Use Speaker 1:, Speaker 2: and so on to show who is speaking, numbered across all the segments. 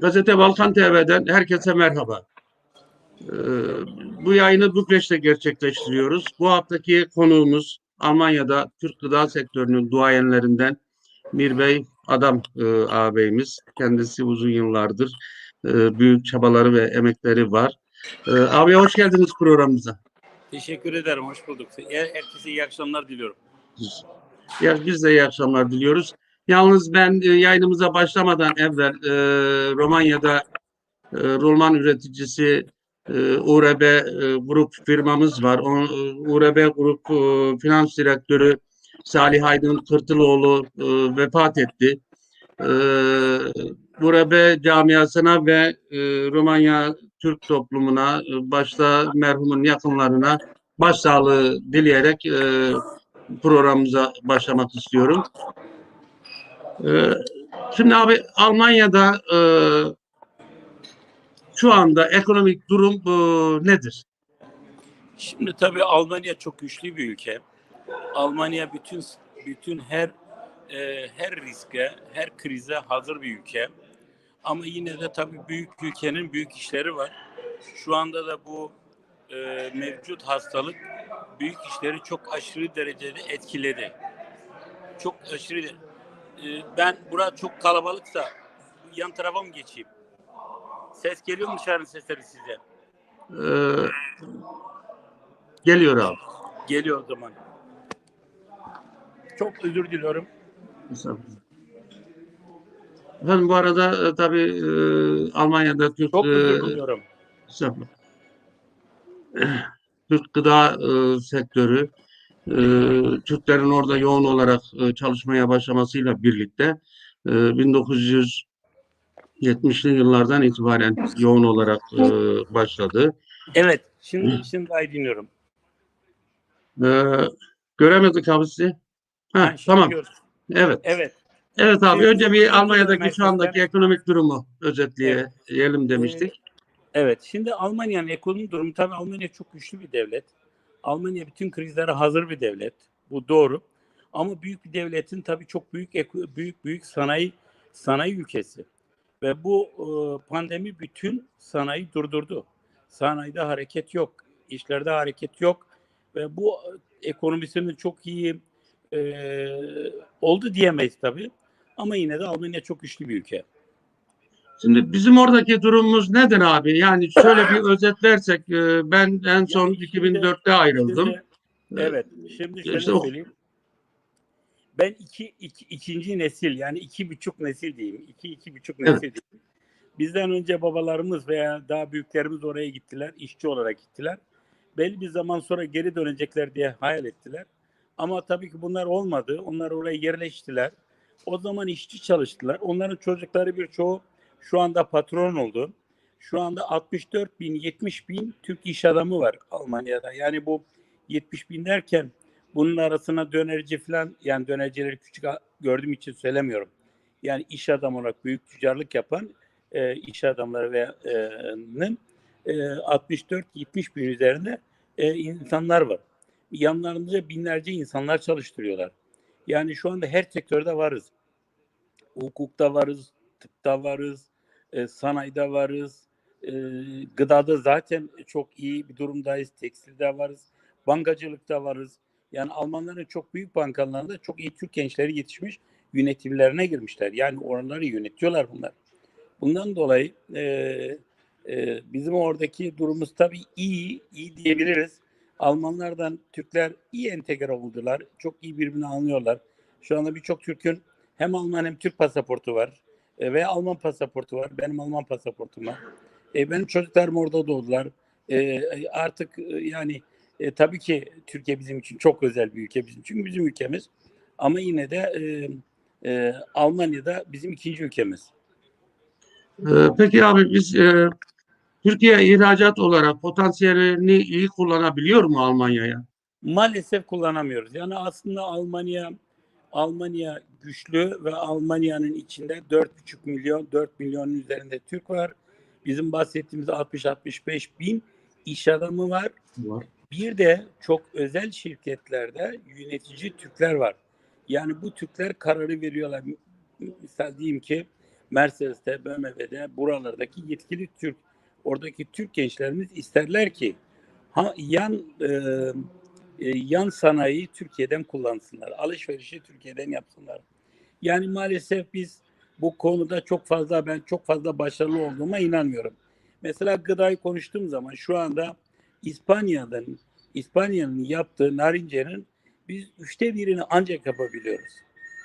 Speaker 1: Gazete Balkan TV'den herkese merhaba. Ee, bu yayını Bükreş'te gerçekleştiriyoruz. Bu haftaki konuğumuz Almanya'da Türk gıda sektörünün duayenlerinden Mirbey Adam e, ağabeyimiz. Kendisi uzun yıllardır e, büyük çabaları ve emekleri var. E, abi hoş geldiniz programımıza.
Speaker 2: Teşekkür ederim. Hoş bulduk. Herkese iyi akşamlar diliyorum.
Speaker 1: Ya biz de iyi akşamlar diliyoruz. Yalnız ben e, yayınımıza başlamadan evvel e, Romanya'da e, rulman üreticisi e, URB e, grup firmamız var. O, e, URB grup e, finans direktörü Salih Aydın Kırtıloğlu e, vefat etti. E, URB camiasına ve e, Romanya Türk toplumuna e, başta merhumun yakınlarına başsağlığı dileyerek e, programımıza başlamak istiyorum. Ee, şimdi abi Almanya'da e, şu anda ekonomik durum e, nedir?
Speaker 2: Şimdi tabii Almanya çok güçlü bir ülke. Almanya bütün bütün her e, her riske, her krize hazır bir ülke. Ama yine de tabii büyük ülkenin büyük işleri var. Şu anda da bu e, mevcut hastalık büyük işleri çok aşırı derecede etkiledi. Çok aşırı. E, ben bura çok kalabalıksa yan tarafa mı geçeyim? Ses geliyor mu dışarı sesleri size?
Speaker 1: Ee, geliyor abi.
Speaker 2: Geliyor o zaman. Çok özür diliyorum.
Speaker 1: Efendim bu arada e, tabii e, Almanya'da Türk
Speaker 2: Çok
Speaker 1: e,
Speaker 2: özür diliyorum.
Speaker 1: Estağfurullah. Türk gıda e, sektörü e, Türklerin orada yoğun olarak e, çalışmaya başlamasıyla birlikte e, 1970'li yıllardan itibaren yoğun olarak e, başladı.
Speaker 2: Evet. Şimdi şimdi dinliyorum.
Speaker 1: E, göremedik abi sizi. Ha, tamam.
Speaker 2: gör-
Speaker 1: Evet.
Speaker 2: Evet.
Speaker 1: Evet abi
Speaker 2: Şimdi-
Speaker 1: önce bir Almanya'daki şu andaki ekonomik durumu özetleyelim demiştik.
Speaker 2: Evet. Şimdi Almanya'nın ekonomi durumu tabii Almanya çok güçlü bir devlet. Almanya bütün krizlere hazır bir devlet. Bu doğru. Ama büyük bir devletin tabii çok büyük büyük büyük sanayi sanayi ülkesi. Ve bu e, pandemi bütün sanayi durdurdu. Sanayide hareket yok, işlerde hareket yok ve bu e, ekonomisinin çok iyi e, oldu diyemeyiz tabii. Ama yine de Almanya çok güçlü bir ülke.
Speaker 1: Şimdi bizim oradaki durumumuz nedir abi? Yani şöyle bir özetlersek e, ben en son
Speaker 2: Yani şimdi-
Speaker 1: 2004'te ayrıldım.
Speaker 2: Şimdi- evet. Şimdi şöyle
Speaker 1: İşte
Speaker 2: söyleyeyim. Ben iki, iki, ikinci nesil yani iki buçuk nesil diyeyim. iki iki buçuk
Speaker 1: Evet.
Speaker 2: nesil diyeyim. Bizden önce babalarımız veya daha büyüklerimiz oraya gittiler. işçi olarak gittiler. Belli bir zaman sonra geri dönecekler diye hayal ettiler. Ama tabii ki bunlar olmadı. Onlar oraya yerleştiler. O zaman işçi çalıştılar. Onların çocukları birçoğu şu anda patron oldu. Şu anda 64 bin, 70 bin Türk iş adamı var Almanya'da. Yani bu 70 bin derken bunun arasına dönerci falan yani dönercileri küçük gördüğüm için söylemiyorum. Yani iş adamı olarak büyük tüccarlık yapan e, iş adamları ve e, nin, e, 64-70 bin üzerinde e, insanlar var. Yanlarında binlerce insanlar çalıştırıyorlar. Yani şu anda her sektörde varız. Hukukta varız, tıpta varız, e, sanayide varız, e, gıdada zaten çok iyi bir durumdayız, tekstilde varız, bankacılıkta varız. Yani Almanların çok büyük bankalarında çok iyi Türk gençleri yetişmiş, yönetimlerine girmişler. Yani oraları yönetiyorlar bunlar. Bundan dolayı e, e, bizim oradaki durumumuz tabii iyi, iyi diyebiliriz. Almanlardan Türkler iyi entegre oldular. Çok iyi birbirini anlıyorlar. Şu anda birçok Türk'ün hem Alman hem Türk pasaportu var. E, ve Alman pasaportu var. Benim Alman pasaportum var. E, benim çocuklarım orada doğdular. E, artık e, yani e, tabii ki Türkiye bizim için çok özel bir ülke bizim çünkü bizim ülkemiz. Ama yine de e, e, Almanya'da bizim ikinci ülkemiz.
Speaker 1: E, peki abi biz e, Türkiye ihracat olarak potansiyelini iyi kullanabiliyor mu Almanya'ya?
Speaker 2: Maalesef kullanamıyoruz. Yani aslında Almanya Almanya güçlü ve Almanya'nın içinde 4,5 milyon 4 milyonun üzerinde Türk var. Bizim bahsettiğimiz 60-65 bin iş adamı var.
Speaker 1: Var.
Speaker 2: Bir de çok özel şirketlerde yönetici Türkler var. Yani bu Türkler kararı veriyorlar. Misal diyeyim ki Mercedes'te, BMW'de buralardaki yetkili Türk oradaki Türk gençlerimiz isterler ki ha, yan e, e, yan sanayi Türkiye'den kullansınlar. Alışverişi Türkiye'den yapsınlar. Yani maalesef biz bu konuda çok fazla ben çok fazla başarılı olduğuma inanmıyorum. Mesela gıdayı konuştuğum zaman şu anda İspanya'dan İspanya'nın yaptığı narincenin biz üçte birini ancak yapabiliyoruz.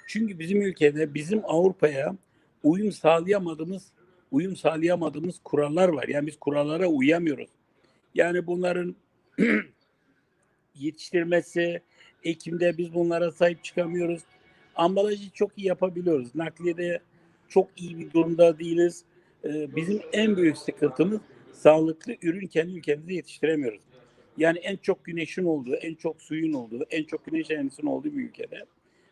Speaker 2: Çünkü bizim ülkede bizim Avrupa'ya uyum sağlayamadığımız uyum sağlayamadığımız kurallar var. Yani biz kurallara uyamıyoruz. Yani bunların yetiştirmesi, ekimde biz bunlara sahip çıkamıyoruz. Ambalajı çok iyi yapabiliyoruz. Nakliyede çok iyi bir durumda değiliz. Ee, bizim en büyük sıkıntımız sağlıklı ürün kendi ülkemizde yetiştiremiyoruz. Yani en çok güneşin olduğu, en çok suyun olduğu, en çok güneş enerjisinin olduğu bir ülkede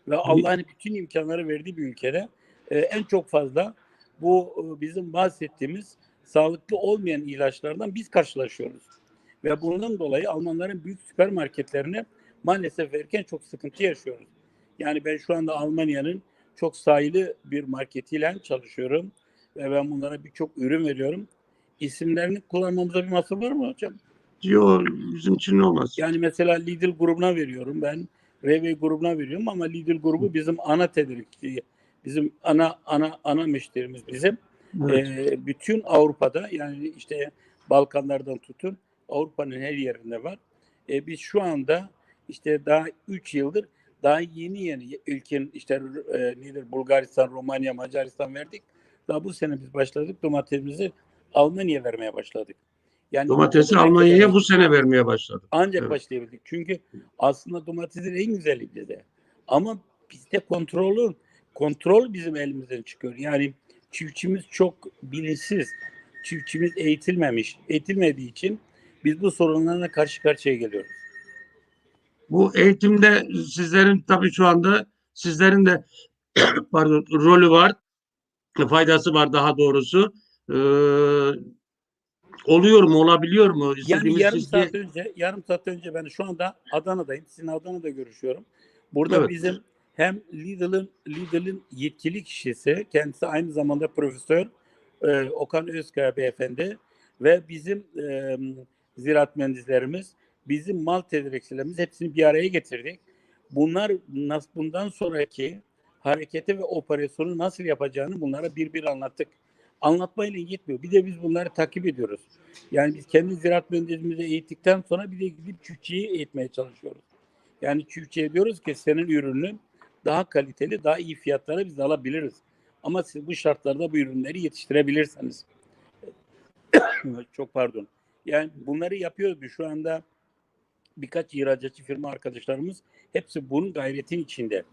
Speaker 2: ve Allah'ın bütün imkanları verdiği bir ülkede e, en çok fazla bu e, bizim bahsettiğimiz sağlıklı olmayan ilaçlardan biz karşılaşıyoruz. Ve bundan dolayı Almanların büyük süpermarketlerine maalesef verirken çok sıkıntı yaşıyoruz. Yani ben şu anda Almanya'nın çok sayılı bir marketiyle çalışıyorum ve ben bunlara birçok ürün veriyorum. İsimlerini kullanmamıza bir masal var mı hocam?
Speaker 1: Diyor bizim için olmaz.
Speaker 2: Yani mesela Lidl grubuna veriyorum ben. Reve grubuna veriyorum ama Lidl grubu bizim ana tedarikçi, bizim ana ana ana müşterimiz bizim.
Speaker 1: Evet.
Speaker 2: Ee, bütün Avrupa'da yani işte Balkanlardan tutun Avrupa'nın her yerinde var. Ee, biz şu anda işte daha 3 yıldır daha yeni yeni ülkenin işte e, nedir Bulgaristan, Romanya, Macaristan verdik. Daha bu sene biz başladık domatesimizi Almanya'ya vermeye başladık. Yani
Speaker 1: Domatesi Almanya'ya bu sene vermeye başladı.
Speaker 2: ancak
Speaker 1: Evet.
Speaker 2: başlayabildik. Çünkü aslında domatesin en güzeli bizde. Ama bizde kontrolü, kontrol bizim elimizden çıkıyor. Yani çiftçimiz çok bilinçsiz. Çiftçimiz eğitilmemiş. Eğitilmediği için biz bu sorunlarla karşı karşıya geliyoruz.
Speaker 1: Bu eğitimde sizlerin tabii şu anda sizlerin de pardon rolü var. Faydası var daha doğrusu. Ee, oluyor mu? Olabiliyor mu?
Speaker 2: Yani yarım
Speaker 1: çizgi-
Speaker 2: saat önce, yarım saat önce ben şu anda Adana'dayım. Sizin Adana'da görüşüyorum. Burada
Speaker 1: Evet.
Speaker 2: bizim hem Lidl'ın Lidl'ın yetkili kişisi, kendisi aynı zamanda profesör e, Okan Özkaya beyefendi ve bizim e, ziraat mühendislerimiz, bizim mal tedarikçilerimiz hepsini bir araya getirdik. Bunlar nas- bundan sonraki hareketi ve operasyonu nasıl yapacağını bunlara bir bir anlattık. Anlatmayla yetmiyor. Bir de biz bunları takip ediyoruz. Yani biz kendi ziraat mühendisimizi eğittikten sonra bir de gidip çiftçiyi eğitmeye çalışıyoruz. Yani çiftçiye diyoruz ki senin ürünü daha kaliteli, daha iyi fiyatlara biz alabiliriz. Ama siz bu şartlarda bu ürünleri yetiştirebilirseniz. Çok pardon. Yani bunları yapıyoruz. Biz Şu anda birkaç ihracatçı firma arkadaşlarımız hepsi bunun gayretin içinde.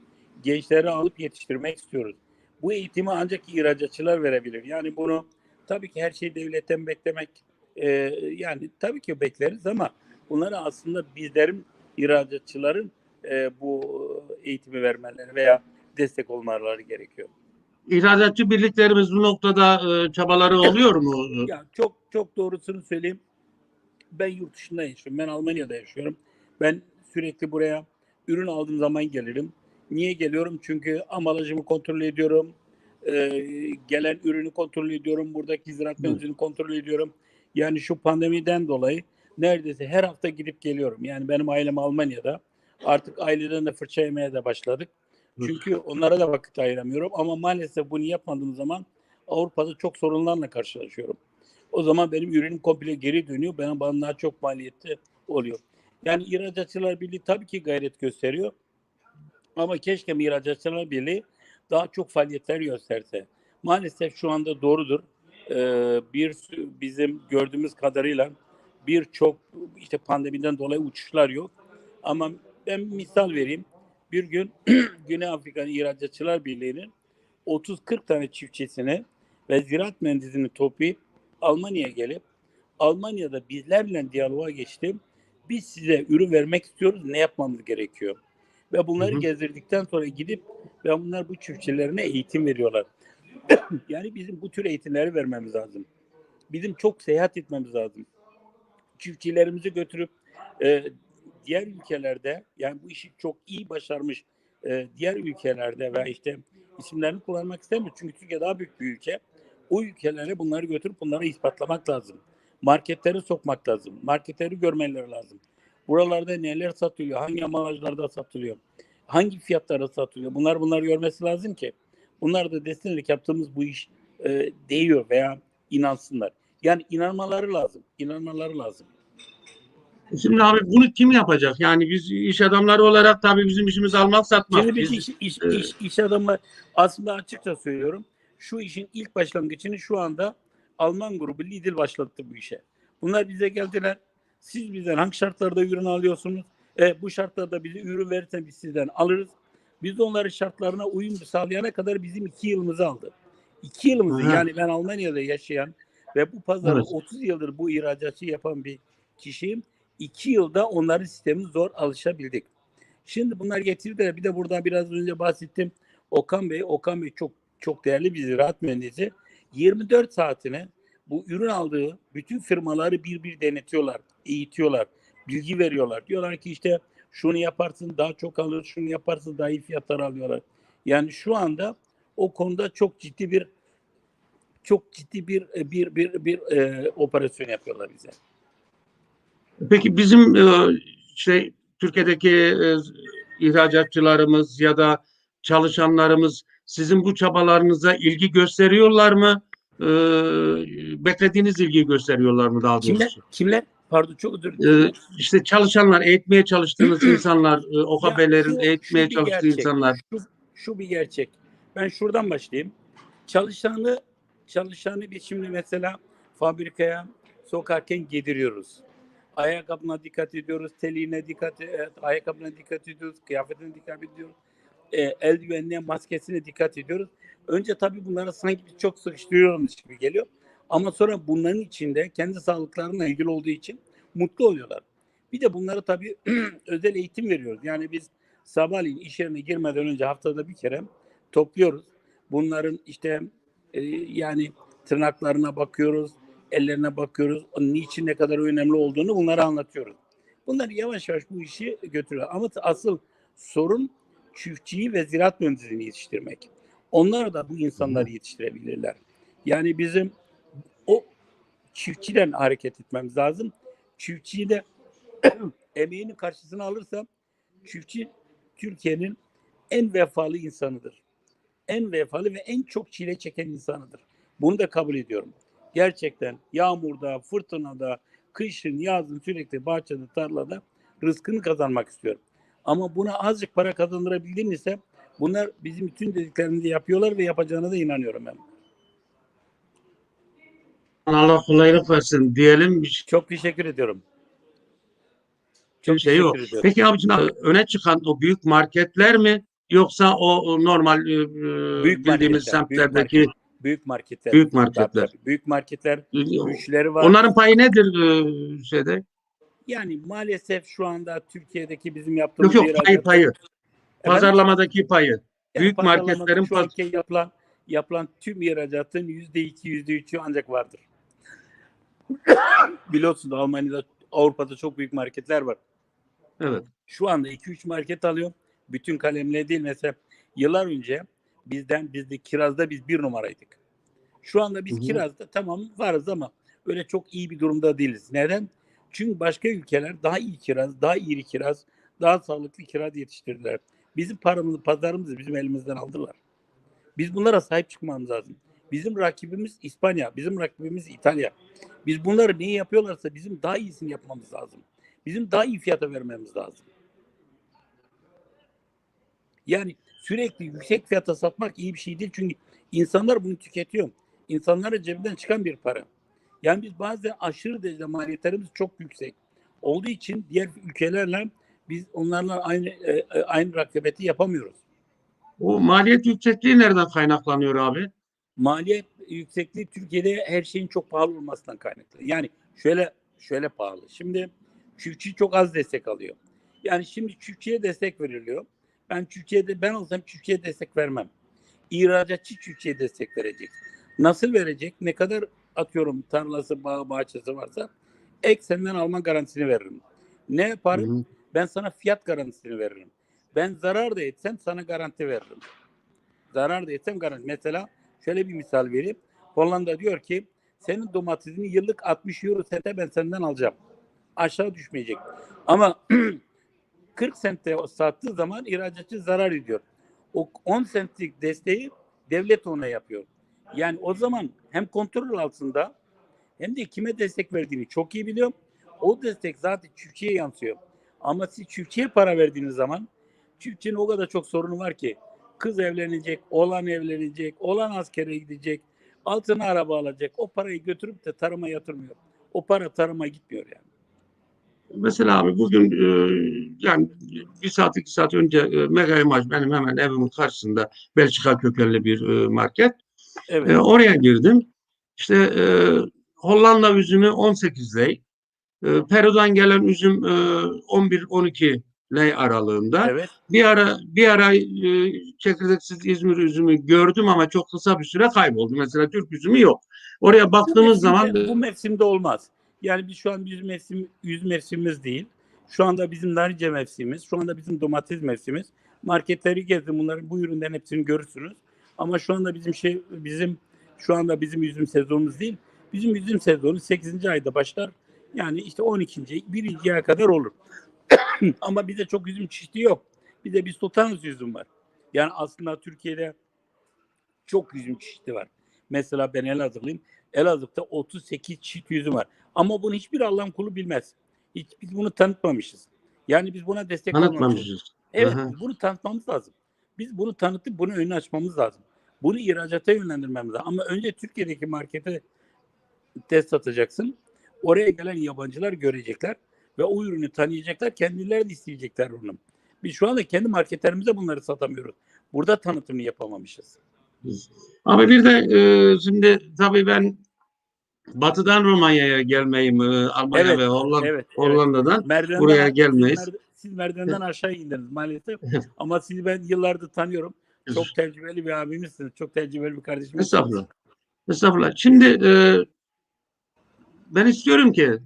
Speaker 2: Gençleri alıp yetiştirmek istiyoruz. Bu eğitimi ancak ihracatçılar verebilir. Yani bunu tabii ki her şeyi devletten beklemek e, yani tabii ki bekleriz ama bunları aslında bizlerin ihracatçıların e, bu eğitimi vermeleri veya destek olmaları gerekiyor.
Speaker 1: İhracatçı birliklerimiz bu noktada e, çabaları oluyor mu?
Speaker 2: Ya çok çok doğrusunu söyleyeyim. Ben yurt dışında yaşıyorum. Ben Almanya'da yaşıyorum. Ben sürekli buraya ürün aldığım zaman gelirim. Niye geliyorum? Çünkü ambalajımı kontrol ediyorum. Ee, gelen ürünü kontrol ediyorum. Buradaki ziraat
Speaker 1: Hı.
Speaker 2: mühendisliğini kontrol ediyorum. Yani şu pandemiden dolayı neredeyse her hafta gidip geliyorum. Yani benim ailem Almanya'da. Artık aileden de fırça yemeye de başladık. Çünkü onlara da vakit ayıramıyorum. Ama maalesef bunu yapmadığım zaman Avrupa'da çok sorunlarla karşılaşıyorum. O zaman benim ürünüm komple geri dönüyor. Bana, bana daha çok maliyetli oluyor. Yani İhracatçılar Birliği tabii ki gayret gösteriyor. Ama keşke İhracatçılar Birliği daha çok faaliyetler gösterse. Maalesef şu anda doğrudur. Ee, bir bizim gördüğümüz kadarıyla birçok işte pandemiden dolayı uçuşlar yok. Ama ben misal vereyim. Bir gün Güney Afrika İhracatçılar Birliği'nin 30-40 tane çiftçisini ve ziraat mühendisini toplayıp Almanya'ya gelip Almanya'da bizlerle diyaloğa geçtim. Biz size ürün vermek istiyoruz. Ne yapmamız gerekiyor? Ve bunları
Speaker 1: Hı hı.
Speaker 2: gezdirdikten sonra gidip ve bunlar bu çiftçilerine eğitim veriyorlar. yani bizim bu tür eğitimleri vermemiz lazım. Bizim çok seyahat etmemiz lazım. Çiftçilerimizi götürüp e, diğer ülkelerde yani bu işi çok iyi başarmış e, diğer ülkelerde ve işte isimlerini kullanmak istemiyor. Çünkü Türkiye daha büyük bir ülke. O ülkelere bunları götürüp bunları ispatlamak lazım. Marketleri sokmak lazım. Marketleri görmeleri lazım. Buralarda neler satılıyor? Hangi ambalajlarda satılıyor? Hangi fiyatlara satılıyor? Bunlar bunları görmesi lazım ki bunlar da desinler ki yaptığımız bu iş e, değiyor veya inansınlar. Yani inanmaları lazım. İnanmaları lazım.
Speaker 1: Şimdi abi bunu kim yapacak? Yani biz iş adamları olarak tabii bizim işimiz almak satmak.
Speaker 2: Şimdi biz
Speaker 1: Biz-
Speaker 2: iş, iş, iş, iş adamı aslında açıkça söylüyorum. Şu işin ilk başlangıcını şu anda Alman grubu Lidl başlattı bu işe. Bunlar bize geldiler. Siz bizden hangi şartlarda ürün alıyorsunuz? E, bu şartlarda bize ürün verirsen biz sizden alırız. Biz de onların şartlarına uyum sağlayana kadar bizim iki yılımızı aldı. İki yılımızı
Speaker 1: Aha.
Speaker 2: yani ben Almanya'da yaşayan ve bu pazarı
Speaker 1: Evet.
Speaker 2: 30 yıldır bu ihracatçı yapan bir kişiyim. İki yılda onların sistemine zor alışabildik. Şimdi bunlar getirdiler. Bir de buradan biraz önce bahsettim. Okan Bey, Okan Bey çok çok değerli bir ziraat mühendisi. 24 saatine bu ürün aldığı bütün firmaları bir bir denetiyorlar, eğitiyorlar, bilgi veriyorlar. Diyorlar ki işte şunu yaparsın daha çok alır, şunu yaparsın daha iyi fiyatlar alıyorlar. Yani şu anda o konuda çok ciddi bir çok ciddi bir bir bir bir, e, operasyon yapıyorlar bize.
Speaker 1: Peki bizim e, şey Türkiye'deki e, ihracatçılarımız ya da çalışanlarımız sizin bu çabalarınıza ilgi gösteriyorlar mı? E, beklediğiniz ilgiyi gösteriyorlar mı daha
Speaker 2: Kimler?
Speaker 1: doğrusu?
Speaker 2: Kimler? Pardon çok özür
Speaker 1: E,
Speaker 2: dilerim.
Speaker 1: işte çalışanlar, eğitmeye çalıştığınız insanlar, e, OKB'lerin eğitmeye çalıştığı
Speaker 2: gerçek.
Speaker 1: insanlar.
Speaker 2: Şu, şu bir gerçek. Ben şuradan başlayayım. Çalışanı çalışanı biz şimdi mesela fabrikaya sokarken giydiriyoruz. Ayakkabına dikkat ediyoruz, teliğine dikkat ayakkabına dikkat ediyoruz, kıyafetine dikkat ediyoruz. E, eldivenine, maskesine dikkat ediyoruz. Önce tabii bunlara sanki biz çok sıkıştırıyormuş gibi geliyor. Ama sonra bunların içinde kendi sağlıklarına ilgili olduğu için mutlu oluyorlar. Bir de bunları tabii özel eğitim veriyoruz. Yani biz sabahleyin iş yerine girmeden önce haftada bir kere topluyoruz. Bunların işte e, yani tırnaklarına bakıyoruz, ellerine bakıyoruz. Niçin ne kadar önemli olduğunu bunları anlatıyoruz. Bunlar yavaş yavaş bu işi götürüyor. Ama asıl sorun çiftçiyi ve ziraat mühendisliğini yetiştirmek. Onlar da bu insanları yetiştirebilirler. Yani bizim o çiftçiden hareket etmemiz lazım. Çiftçiyi de emeğinin karşısına alırsa çiftçi Türkiye'nin en vefalı insanıdır. En vefalı ve en çok çile çeken insanıdır. Bunu da kabul ediyorum. Gerçekten yağmurda, fırtınada, kışın, yazın sürekli bahçede, tarlada rızkını kazanmak istiyorum. Ama buna azıcık para kazandırabildin ise bunlar bizim bütün dediklerimizi yapıyorlar ve yapacağına da inanıyorum ben.
Speaker 1: Allah kolaylık versin diyelim.
Speaker 2: Çok teşekkür ediyorum. Çok
Speaker 1: şey yok.
Speaker 2: ediyorum.
Speaker 1: Peki abicim öne çıkan o büyük marketler mi yoksa o, o normal e,
Speaker 2: Büyük
Speaker 1: bildiğimiz
Speaker 2: marketler, büyük
Speaker 1: semtlerdeki
Speaker 2: market- büyük marketler.
Speaker 1: büyük marketler?
Speaker 2: Büyük marketler
Speaker 1: e,
Speaker 2: güçleri var.
Speaker 1: onların payı nedir e, şeyde?
Speaker 2: Yani maalesef şu anda Türkiye'deki bizim
Speaker 1: Yok
Speaker 2: yaptığımız
Speaker 1: yok payı
Speaker 2: ihracat-
Speaker 1: payı.
Speaker 2: Efendim?
Speaker 1: Pazarlamadaki payı.
Speaker 2: Yani
Speaker 1: büyük marketlerin
Speaker 2: şu anki yapılan yapılan tüm ihracatın yüzde iki, yüzde üçü ancak vardır. Biliyorsunuz Almanya'da, Avrupa'da çok büyük marketler var.
Speaker 1: Evet.
Speaker 2: Şu anda 2-3 market alıyor. Bütün kalemle değil mesela yıllar önce bizden bizde kirazda biz bir numaraydık. Şu anda biz
Speaker 1: Hı hı.
Speaker 2: kirazda tamam varız ama öyle çok iyi bir durumda değiliz. Neden? Çünkü başka ülkeler daha iyi kiraz, daha iri kiraz, daha sağlıklı kiraz yetiştirdiler. Bizim paramızı, pazarımızı bizim elimizden aldılar. Biz bunlara sahip çıkmamız lazım. Bizim rakibimiz İspanya, bizim rakibimiz İtalya. Biz bunları neyi yapıyorlarsa bizim daha iyisini yapmamız lazım. Bizim daha iyi fiyata vermemiz lazım. Yani sürekli yüksek fiyata satmak iyi bir şey değil çünkü insanlar bunu tüketiyor. İnsanların cebinden çıkan bir para. Yani biz bazen aşırı derecede maliyetlerimiz çok yüksek. Olduğu için diğer ülkelerle biz onlarla aynı e, e, aynı rakibeti yapamıyoruz.
Speaker 1: O maliyet yüksekliği nereden kaynaklanıyor abi?
Speaker 2: maliyet yüksekliği Türkiye'de her şeyin çok pahalı olmasından kaynaklı. Yani şöyle şöyle pahalı. Şimdi çiftçi çok az destek alıyor. Yani şimdi çiftçiye destek veriliyor. Ben çiftçiye ben olsam çiftçiye destek vermem. İhracatçı çiftçiye destek verecek. Nasıl verecek? Ne kadar atıyorum tarlası, bağı, bahçesi varsa ek senden alma garantisini veririm. Ne yaparım?
Speaker 1: Hı hı.
Speaker 2: Ben sana fiyat garantisini veririm. Ben zarar da etsem sana garanti veririm. zarar da etsem garanti. Mesela şöyle bir misal vereyim. Hollanda diyor ki senin domatesini yıllık 60 euro sente ben senden alacağım. Aşağı düşmeyecek. Ama 40 sente sattığı zaman ihracatçı zarar ediyor. O 10 centlik desteği devlet ona yapıyor. Yani o zaman hem kontrol altında hem de kime destek verdiğini çok iyi biliyorum. O destek zaten çiftçiye yansıyor. Ama siz çiftçiye para verdiğiniz zaman çiftçinin o kadar çok sorunu var ki kız evlenecek, oğlan evlenecek, oğlan askere gidecek, altına araba alacak. O parayı götürüp de tarıma yatırmıyor. O para tarıma gitmiyor yani.
Speaker 1: Mesela abi bugün e, yani bir saat iki saat önce e, Mega Image benim hemen evimin karşısında Belçika kökenli bir e, market.
Speaker 2: Evet.
Speaker 1: E, oraya girdim. İşte e, Hollanda üzümü 18 lei. E, Peru'dan gelen üzüm e, 11-12 lei aralığında.
Speaker 2: evet.
Speaker 1: Bir ara bir ara e, çekirdeksiz İzmir üzümü gördüm ama çok kısa bir süre kayboldu. Mesela Türk üzümü yok. Oraya
Speaker 2: Bu
Speaker 1: baktığımız
Speaker 2: mevsimde-
Speaker 1: zaman
Speaker 2: bu mevsimde olmaz. Yani biz şu an yüz mevsim yüz mevsimimiz değil. Şu anda bizim narince mevsimimiz, şu anda bizim domates mevsimimiz. Marketleri gezdim bunların bu ürünlerin hepsini görürsünüz. Ama şu anda bizim şey bizim şu anda bizim üzüm sezonumuz değil. Bizim üzüm sezonu 8. ayda başlar. Yani işte 12. 1. aya kadar olur. Ama bize çok üzüm çeşidi yok. Bize bir sultanız üzüm var. Yani aslında Türkiye'de çok üzüm çeşidi var. Mesela ben Elazığlıyım. Elazığ'da 38 çeşit üzüm var. Ama bunu hiçbir Allah'ın kulu bilmez. Hiç biz bunu tanıtmamışız. Yani biz buna destek olmamışız. Evet,
Speaker 1: Aha.
Speaker 2: bunu tanıtmamız lazım. Biz bunu tanıtıp bunu önüne açmamız lazım. Bunu ihracata yönlendirmemiz lazım. Ama önce Türkiye'deki markete test atacaksın. Oraya gelen yabancılar görecekler ve o ürünü tanıyacaklar. Kendileri de isteyecekler onu. Biz şu anda kendi marketlerimizde bunları satamıyoruz. Burada tanıtımını yapamamışız.
Speaker 1: Ama bir de e, şimdi tabii ben Batı'dan Romanya'ya gelmeyim, e, Almanya
Speaker 2: Evet,
Speaker 1: ve Hollanda,
Speaker 2: Evet. evet.
Speaker 1: Hollanda'dan.
Speaker 2: Merdivenden
Speaker 1: Buraya gelmeyiz.
Speaker 2: merde- Siz merdivenden aşağı indiniz maalesef. Ama sizi ben yıllardır tanıyorum. Çok tecrübeli bir abimizsiniz. Çok tecrübeli bir kardeşimizsiniz.
Speaker 1: Estağfurullah. Estağfurullah. Şimdi e, ben istiyorum ki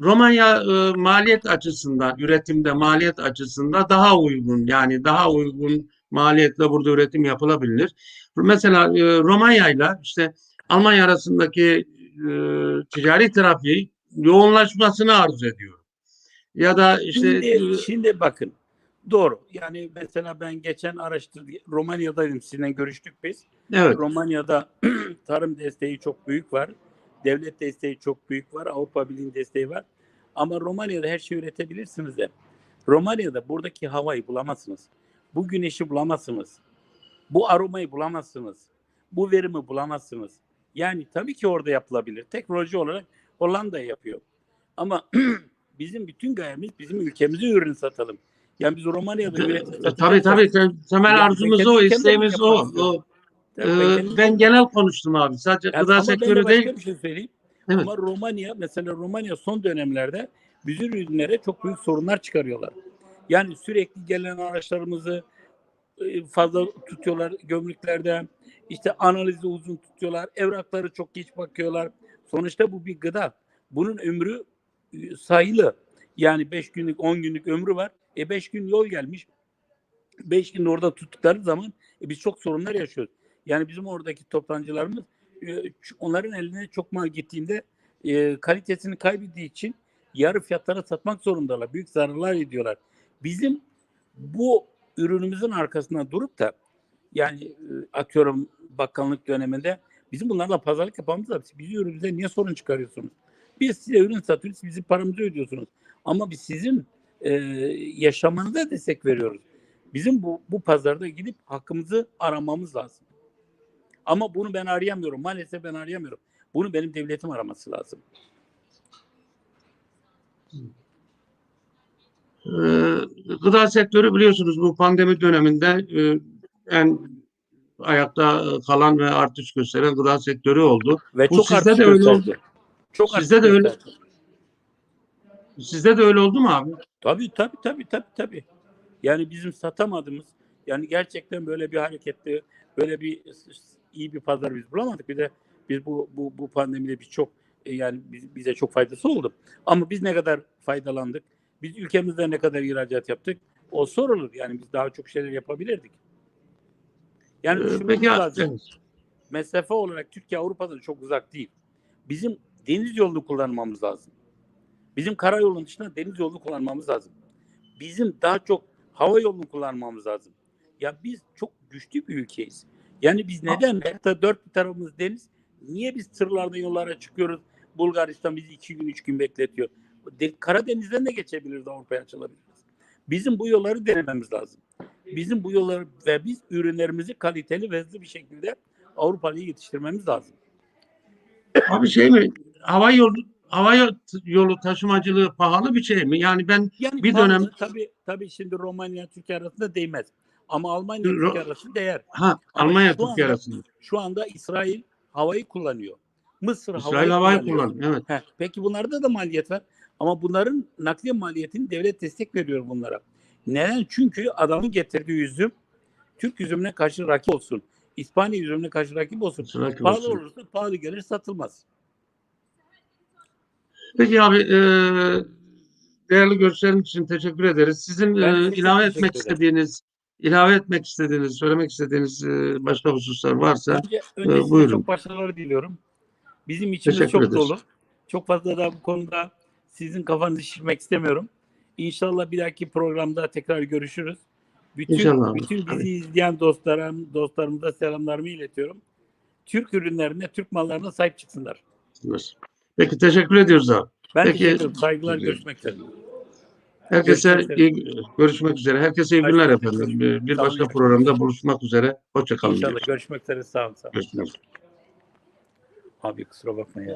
Speaker 1: Romanya e, maliyet açısından, üretimde maliyet açısından daha uygun yani daha uygun maliyetle burada üretim yapılabilir. Mesela e, Romanya ile işte Almanya arasındaki e, ticari trafiği yoğunlaşmasını arzu ediyor. Ya da işte
Speaker 2: Şimdi, şimdi bakın doğru. Yani mesela ben geçen araştırdım. Romanya'daydım sizinle görüştük biz.
Speaker 1: evet
Speaker 2: Romanya'da tarım desteği çok büyük var. Devlet desteği çok büyük var. Avrupa Birliği desteği var. Ama Romanya'da her şeyi üretebilirsiniz de. Romanya'da buradaki havayı bulamazsınız. Bu güneşi bulamazsınız. Bu aromayı bulamazsınız. Bu verimi bulamazsınız. Yani tabii ki orada yapılabilir. Teknoloji olarak Hollanda yapıyor. Ama bizim bütün gayemiz bizim ülkemize ürün satalım. Yani biz Romanya'da üretim
Speaker 1: E, tabii tabii tem- temel
Speaker 2: Yani
Speaker 1: arzumuz o, isteğimiz o.
Speaker 2: yapmak
Speaker 1: o.
Speaker 2: Tabii
Speaker 1: Ee, ben genel konuştum abi. Sadece
Speaker 2: Yani
Speaker 1: gıda sektörü değil.
Speaker 2: bir şey söyleyeyim.
Speaker 1: Evet.
Speaker 2: Ama Romanya mesela Romanya son dönemlerde bizim ürünlere çok büyük sorunlar çıkarıyorlar. Yani sürekli gelen araçlarımızı e, fazla tutuyorlar gömrüklerde. İşte analizi uzun tutuyorlar. Evrakları çok geç bakıyorlar. Sonuçta bu bir gıda. Bunun ömrü e, sayılı. Yani 5 günlük 10 günlük ömrü var. E 5 gün yol gelmiş. 5 gün orada tuttukları zaman e, biz çok sorunlar yaşıyoruz. Yani bizim oradaki toptancılarımız e, onların eline çok mal gittiğinde e, kalitesini kaybettiği için yarı fiyatlara satmak zorundalar. Büyük zararlar ediyorlar. Bizim bu ürünümüzün arkasında durup da yani e, atıyorum bakanlık döneminde bizim bunlarla pazarlık yapmamız lazım. Bizim ürünümüze niye sorun çıkarıyorsunuz? Biz size ürün satıyoruz, bizim paramızı ödüyorsunuz. Ama biz sizin e, yaşamanıza destek veriyoruz. Bizim bu, bu pazarda gidip hakkımızı aramamız lazım. Ama bunu ben arayamıyorum. Maalesef ben arayamıyorum. Bunu benim devletim araması lazım.
Speaker 1: Ee, gıda sektörü biliyorsunuz bu pandemi döneminde e, en ayakta kalan ve artış gösteren gıda sektörü oldu.
Speaker 2: Ve
Speaker 1: Bu
Speaker 2: çok artış
Speaker 1: de öyle oldu.
Speaker 2: Çok
Speaker 1: Sizde de öyle-. Sizde de öyle oldu mu abi?
Speaker 2: Tabii tabii tabii tabii tabii. Yani bizim satamadığımız yani gerçekten böyle bir hareketli böyle bir iyi bir pazar biz bulamadık. Bir de biz bu bu bu pandemide biz çok e, yani biz- bize çok faydası oldu. Ama biz ne kadar faydalandık? Biz ülkemizde ne kadar ihracat yaptık? O sorulur. Yani biz daha çok şeyler yapabilirdik. Yani
Speaker 1: Ee,
Speaker 2: düşünmemiz
Speaker 1: peki
Speaker 2: lazım. mesafe olarak Türkiye Avrupa'dan çok uzak değil. Bizim deniz yolunu kullanmamız lazım. Bizim karayolunun dışında deniz yolunu kullanmamız lazım. Bizim daha çok hava yolunu kullanmamız lazım. Ya biz çok güçlü bir ülkeyiz. Yani biz neden hatta dört bir tarafımız deniz niye biz tırlarla yollara çıkıyoruz? Bulgaristan bizi iki gün üç gün bekletiyor. De- Karadeniz'den de geçebiliriz Avrupa'ya açılabiliriz. Bizim bu yolları denememiz lazım. Bizim bu yolları ve biz ürünlerimizi kaliteli ve hızlı bir şekilde Avrupa'ya yetiştirmemiz lazım.
Speaker 1: Abi şey mi? Hava yolu hava yo- yolu taşımacılığı pahalı bir şey mi? Yani ben
Speaker 2: Yani
Speaker 1: Bir
Speaker 2: pahalı,
Speaker 1: dönem-
Speaker 2: tabii tabii şimdi Romanya Türkiye arasında değmez. Ama Almanya
Speaker 1: Ro-
Speaker 2: Türkiye arasında değer.
Speaker 1: ha
Speaker 2: Ama
Speaker 1: Almanya Türkiye arasında.
Speaker 2: Şu anda İsrail havayı kullanıyor. Mısır
Speaker 1: İsrail havayı
Speaker 2: kullanıyor.
Speaker 1: kullan. Evet.
Speaker 2: Heh, peki bunlarda da maliyet var. Ama bunların nakliye maliyetini devlet destek veriyor bunlara. Neden? Çünkü adamın getirdiği üzüm Türk üzümüne karşı rakip olsun. İspanya üzümüne karşı rakip olsun.
Speaker 1: Sıra
Speaker 2: Pahalı
Speaker 1: olsun.
Speaker 2: olursa pahalı gelir satılmaz.
Speaker 1: Peki abi e, değerli görüşlerin için teşekkür ederiz. Sizin e, ilave etmek istediğiniz ilave etmek istediğiniz, söylemek istediğiniz e, başka hususlar varsa
Speaker 2: Önce, size
Speaker 1: buyurun.
Speaker 2: çok başarılar diliyorum. Bizim içimiz
Speaker 1: Teşekkür
Speaker 2: çok
Speaker 1: ederiz.
Speaker 2: dolu. Çok fazla da bu konuda sizin kafanızı şişirmek istemiyorum. İnşallah bir dahaki programda tekrar görüşürüz. Bütün,
Speaker 1: İnşallah
Speaker 2: bütün bizi
Speaker 1: Tabii.
Speaker 2: izleyen dostlarım, dostlarımıza selamlarımı iletiyorum. Türk ürünlerine, Türk mallarına sahip çıksınlar.
Speaker 1: Peki teşekkür ediyoruz abi.
Speaker 2: Ben
Speaker 1: Peki.
Speaker 2: teşekkür ederim. Saygılar, görüşmek üzere.
Speaker 1: Herkese
Speaker 2: Görüşmek üzere.
Speaker 1: iyi, görüşmek üzere. Herkese iyi günler efendim. Bir, bir başka programda buluşmak üzere. Hoşça kalın.
Speaker 2: İnşallah görüşmek üzere. Sağ olun. Sağ olun.
Speaker 1: Görüşmek üzere.
Speaker 2: Abi kusura bakma ya.